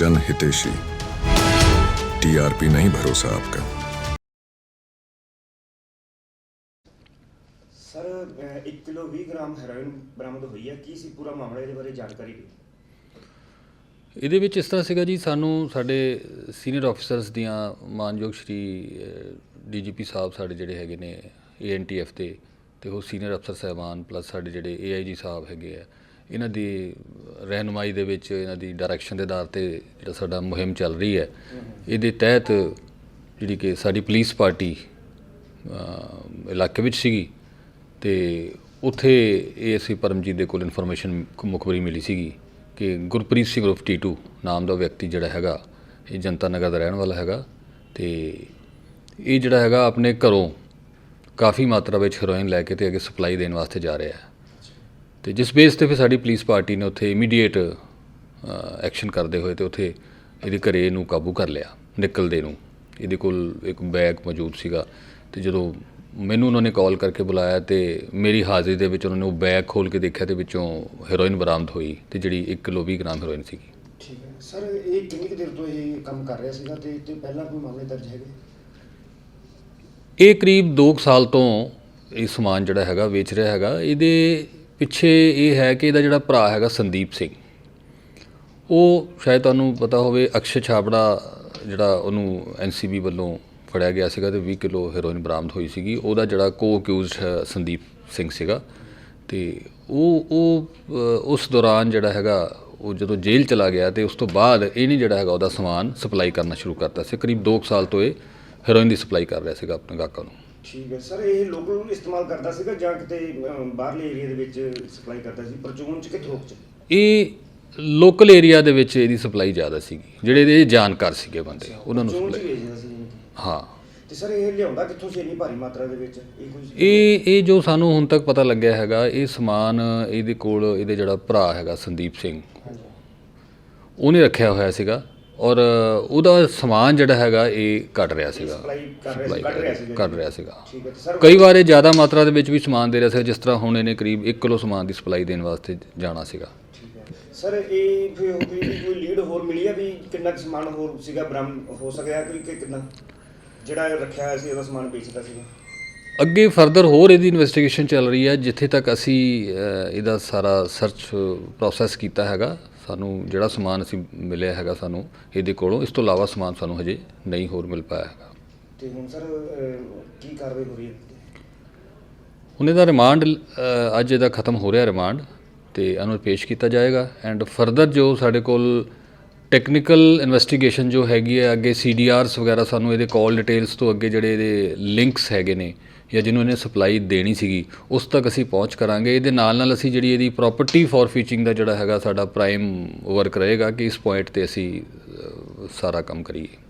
जन हितेशी टीआरपी नहीं भरोसा आपका ਸਰ 1 ਕਿਲੋ 20 ਗ੍ਰਾਮ ਹੈਰੋਇਨ ਬਰਾਮਦ ਹੋਈ ਹੈ ਕੀ ਸੀ ਪੂਰਾ ਮਾਮਲਾ ਇਹਦੇ ਬਾਰੇ ਜਾਣਕਾਰੀ ਦਿਓ ਇਹਦੇ ਵਿੱਚ ਇਸ ਤਰ੍ਹਾਂ ਸੀਗਾ ਜੀ ਸਾਨੂੰ ਸਾਡੇ ਸੀਨੀਅਰ ਆਫੀਸਰਸ ਦੀਆਂ ਮਾਨਯੋਗ ਸ਼੍ਰੀ ਡੀਜੀਪੀ ਸਾਹਿਬ ਸਾਡੇ ਜਿਹੜੇ ਹੈਗੇ ਨੇ ਏਐਨਟੀਐਫ ਦੇ ਤੇ ਉਹ ਸੀਨੀਅਰ ਅਫਸਰ ਸਹਿਬਾਨ ਪਲੱਸ ਸਾਡੇ ਜਿਹੜੇ ਏਆਈਜੀ ਸਾਹਿਬ ਹੈਗੇ ਆ ਇਹਨਾਂ ਦੀ ਰਹਿਨੁਮਾਈ ਦੇ ਵਿੱਚ, ਇਹਨਾਂ ਦੀ ਡਾਇਰੈਕਸ਼ਨ ਦੇ ਆਧਾਰ ਤੇ ਜਿਹੜਾ ਸਾਡਾ ਮੁਹਿੰਮ ਚੱਲ ਰਹੀ ਹੈ, ਇਹਦੇ ਤਹਿਤ ਜਿਹੜੀ ਕਿ ਸਾਡੀ ਪੁਲਿਸ ਪਾਰਟੀ ਇਲਾਕੇ ਵਿੱਚ ਸੀਗੀ ਤੇ ਉੱਥੇ ਇਹ ਅਸੀਂ ਪਰਮਜੀਤ ਦੇ ਕੋਲ ਇਨਫੋਰਮੇਸ਼ਨ ਮੁਖਬਰੀ ਮਿਲੀ ਸੀਗੀ ਕਿ ਗੁਰਪ੍ਰੀਤ ਸਿੰਘ ਉਰਫ ਟੀਟੂ ਨਾਮ ਦਾ ਵਿਅਕਤੀ ਜਿਹੜਾ ਹੈਗਾ, ਇਹ ਜਨਤਾ ਨਗਰ ਦਾ ਰਹਿਣ ਵਾਲਾ ਹੈਗਾ ਤੇ ਇਹ ਜਿਹੜਾ ਹੈਗਾ ਆਪਣੇ ਘਰੋਂ ਕਾਫੀ ਮਾਤਰਾ ਵਿੱਚ ਹੈਰੋਇਨ ਲੈ ਕੇ ਤੇ ਅੱਗੇ ਸਪਲਾਈ ਦੇਣ ਵਾਸਤੇ ਜਾ ਰਿਹਾ ਹੈ। ਤੇ ਜਿਸ ਬੇਸ ਤੇ ਫਿਰ ਸਾਡੀ ਪੁਲਿਸ ਪਾਰਟੀ ਨੇ ਉੱਥੇ ਇਮੀਡੀਏਟ ਐਕਸ਼ਨ ਕਰਦੇ ਹੋਏ ਤੇ ਉੱਥੇ ਇਹਦੇ ਘਰੇ ਨੂੰ ਕਾਬੂ ਕਰ ਲਿਆ ਨਿਕਲਦੇ ਨੂੰ। ਇਹਦੇ ਕੋਲ ਇੱਕ ਬੈਗ ਮੌਜੂਦ ਸੀਗਾ ਤੇ ਜਦੋਂ ਮੈਨੂੰ ਉਹਨਾਂ ਨੇ ਕਾਲ ਕਰਕੇ ਬੁਲਾਇਆ ਤੇ ਮੇਰੀ ਹਾਜ਼ਰੀ ਦੇ ਵਿੱਚ ਉਹਨਾਂ ਨੇ ਉਹ ਬੈਗ ਖੋਲ ਕੇ ਦੇਖਿਆ ਤੇ ਵਿੱਚੋਂ ਹੈਰੋਇਨ ਬਰਾਮਦ ਹੋਈ ਤੇ ਜਿਹੜੀ 1 ਕਿਲੋ 20 ਗ੍ਰਾਮ ਹੈਰੋਇਨ ਸੀਗੀ। ਠੀਕ ਹੈ। ਸਰ ਇਹ ਕਿੰਨੀ ਕੁ ਦੇਰ ਤੋਂ ਇਹ ਕੰਮ ਕਰ ਰਿਹਾ ਸੀਗਾ ਤੇ ਤੇ ਪਹਿਲਾਂ ਕੋਈ ਮਾਮਲੇ ਦਰਜ ਹੈਗੇ? ਇਹ ਕਰੀਬ 2 ਸਾਲ ਤੋਂ ਇਹ ਸਮਾਨ ਜਿਹੜਾ ਹੈਗਾ ਵੇਚ ਰਿਹਾ ਹੈਗਾ। ਇਹਦੇ ਪਿੱਛੇ ਇਹ ਹੈ ਕਿ ਇਹਦਾ ਜਿਹੜਾ ਭਰਾ ਹੈਗਾ ਸੰਦੀਪ ਸਿੰਘ, ਉਹ ਸ਼ਾਇਦ ਤੁਹਾਨੂੰ ਪਤਾ ਹੋਵੇ ਅਕਸ਼ੇ ਛਾਬੜਾ ਜਿਹੜਾ ਉਹਨੂੰ ਐਨਸੀਬੀ ਵੱਲੋਂ ਫੜਿਆ ਗਿਆ ਸੀਗਾ ਤੇ 20 ਕਿਲੋ ਹੈਰੋਇਨ ਬਰਾਮਦ ਹੋਈ ਸੀਗੀ। ਉਹਦਾ ਜਿਹੜਾ ਕੋ ਅਕਿਊਜ਼ਡ ਸੰਦੀਪ ਸਿੰਘ ਸੀਗਾ ਤੇ ਉਹ ਉਹ ਉਸ ਦੌਰਾਨ ਜਿਹੜਾ ਹੈਗਾ ਉਹ ਜਦੋਂ ਜੇਲ੍ਹ ਚਲਾ ਗਿਆ ਤੇ ਉਸ ਤੋਂ ਬਾਅਦ ਇਹਨੇ ਜਿਹੜਾ ਹੈਗਾ ਉਹਦਾ ਸਮਾਨ ਸਪਲਾਈ ਕਰਨਾ ਸ਼ੁਰੂ ਕਰਤਾ ਸੀ। ਕਰੀਬ 2 ਸਾਲ ਤੋਂ ਇਹ ਹੈਰੋਇਨ ਦੀ ਸਪਲਾਈ ਕਰ ਰਿਹਾ ਸੀਗਾ ਆਪਣੇ ਗਾਹਕਾਂ ਨੂੰ। ਠੀਕ ਹੈ। ਸਰ ਇਹ ਲੋਕਲ ਇਸਤੇਮਾਲ ਕਰਦਾ ਸੀਗਾ ਜਾਂ ਕਿਤੇ ਬਾਹਰਲੇ ਏਰੀਆ ਦੇ ਵਿੱਚ ਸਪਲਾਈ ਕਰਦਾ ਸੀ ਪਰਚੂਨ ਚ ਕਿ ਥੋਕ ਚ? ਇਹ ਲੋਕਲ ਏਰੀਆ ਦੇ ਵਿੱਚ ਇਹਦੀ ਸਪਲਾਈ ਜ਼ਿਆਦਾ ਸੀਗੀ ਜਿਹੜੇ ਇਹਦੇ ਜਾਣਕਾਰ ਸੀਗੇ ਬੰਦੇ ਉਹਨਾਂ ਨੂੰ ਪਰਚੂਨ ਚ ਸਪਲਾਈ ਵੇਚਦਾ ਸੀ ਹਾਂ। ਤੇ ਸਰ ਇਹ ਲਿਆਉਂਦਾ ਕਿੱਥੋਂ ਸੀ ਇੰਨੀ ਭਾਰੀ ਮਾਤਰਾ ਦੇ ਵਿੱਚ? ਇਹ ਕੋਈ ਇਹ ਇਹ ਜੋ ਸਾਨੂੰ ਹੁਣ ਤੱਕ ਪਤਾ ਲੱਗਿਆ ਹੈਗਾ ਇਹ ਸਮਾਨ ਇਹਦੇ ਕੋਲ ਇਹਦੇ ਜਿਹੜਾ ਭਰਾ ਹੈਗਾ ਸੰਦੀਪ ਸਿੰਘ ਉਹਨੇ ਰੱਖਿਆ ਹੋਇਆ ਸੀਗਾ। ਔਰ ਉਹਦਾ ਸਮਾਨ ਜਿਹੜਾ ਹੈਗਾ ਇਹ ਕੱਢ ਰਿਹਾ ਸੀਗਾ। ਸਪਲਾਈ ਕਰ ਰਿਹਾ ਸੀਗਾ। ਕਈ ਵਾਰ ਇਹ ਜ਼ਿਆਦਾ ਮਾਤਰਾ ਦੇ ਵਿੱਚ ਵੀ ਸਮਾਨ ਦੇ ਰਿਹਾ ਸੀ ਜਿਸ ਤਰ੍ਹਾਂ ਹੁਣ ਇਹਨੇ ਕਰੀਬ 1 ਕਿਲੋ ਸਮਾਨ ਦੀ ਸਪਲਾਈ ਦੇਣ ਵਾਸਤੇ ਜਾਣਾ ਸੀਗਾ। ਸਰ ਇਹ ਕੋਈ ਲੀਡ ਹੋਰ ਮਿਲੀ ਆ ਵੀ ਕਿੰਨਾ ਸਮਾਨ ਹੋਰ ਸੀਗਾ ਬਰਾਮਦ ਹੋ ਸਕਿਆ ਕੋਈ ਕਿ ਕਿੰਨਾ? ਜਿਹੜਾ ਰੱਖਿਆ ਹੋਇਆ ਸੀ ਉਹਦਾ ਸਮਾਨ ਵੇਚਦਾ ਸੀਗਾ। ਅੱਗੇ ਫਰਦਰ ਹੋਰ ਇਹਦੀ ਇਨਵੈਸਟੀਗੇਸ਼ਨ ਚੱਲ ਰਹੀ ਹੈ ਜਿੱਥੇ ਤੱਕ ਅਸੀਂ ਇਹਦਾ ਸਾਰਾ ਸਰਚ ਪ੍ਰੋਸੈਸ ਕੀਤਾ ਹੈਗਾ। ਸਾਨੂੰ ਜਿਹੜਾ ਸਮਾਨ ਅਸੀਂ ਮਿਲਿਆ ਹੈਗਾ ਸਾਨੂੰ ਇਹਦੇ ਕੋਲੋਂ ਇਸ ਤੋਂ ਇਲਾਵਾ ਸਮਾਨ ਸਾਨੂੰ ਹਜੇ ਨਹੀਂ ਹੋਰ ਮਿਲ ਪਾਇਆ ਹੈਗਾ। ਤੇ ਹੁਣ ਸਰ ਕੀ ਕਾਰਵਾਈ ਹੋ ਰਹੀ ਹੈ? ਹੁਣ ਇਹਦਾ ਰਿਮਾਂਡ ਅੱਜ ਇਹਦਾ ਖਤਮ ਹੋ ਰਿਹਾ ਰਿਮਾਂਡ ਤੇ ਇਹਨੂੰ ਪੇਸ਼ ਕੀਤਾ ਜਾਏਗਾ। ਐਂਡ ਫਰਦਰ ਜੋ ਸਾਡੇ ਕੋਲ ਟੈਕਨੀਕਲ ਇਨਵੈਸਟੀਗੇਸ਼ਨ ਜੋ ਹੈਗੀ ਹੈ, ਅੱਗੇ ਸੀਡੀਆਰਸ ਵਗੈਰਾ ਸਾਨੂੰ ਇਹਦੇ ਕਾਲ ਡਿਟੇਲਸ ਤੋਂ ਅੱਗੇ ਜਿਹੜੇ ਇਹਦੇ ਲਿੰਕਸ ਹੈਗੇ ਨੇ ਜਾਂ ਜਿਹਨੂੰ ਇਹਨੇ ਸਪਲਾਈ ਦੇਣੀ ਸੀਗੀ, ਉਸ ਤੱਕ ਅਸੀਂ ਪਹੁੰਚ ਕਰਾਂਗੇ। ਇਹਦੇ ਨਾਲ ਨਾਲ ਅਸੀਂ ਜਿਹੜੀ ਇਹਦੀ ਪ੍ਰਾਪਰਟੀ ਫॉर ਫੀਚਿੰਗ ਦਾ ਜਿਹੜਾ ਹੈਗਾ ਸਾਡਾ ਪ੍ਰਾਈਮ ਵਰਕ ਰਹੇਗਾ ਕਿ ਇਸ ਪੁਆਇੰਟ ਤੇ ਅਸੀਂ ਸਾਰਾ ਕੰਮ ਕਰੀਏ।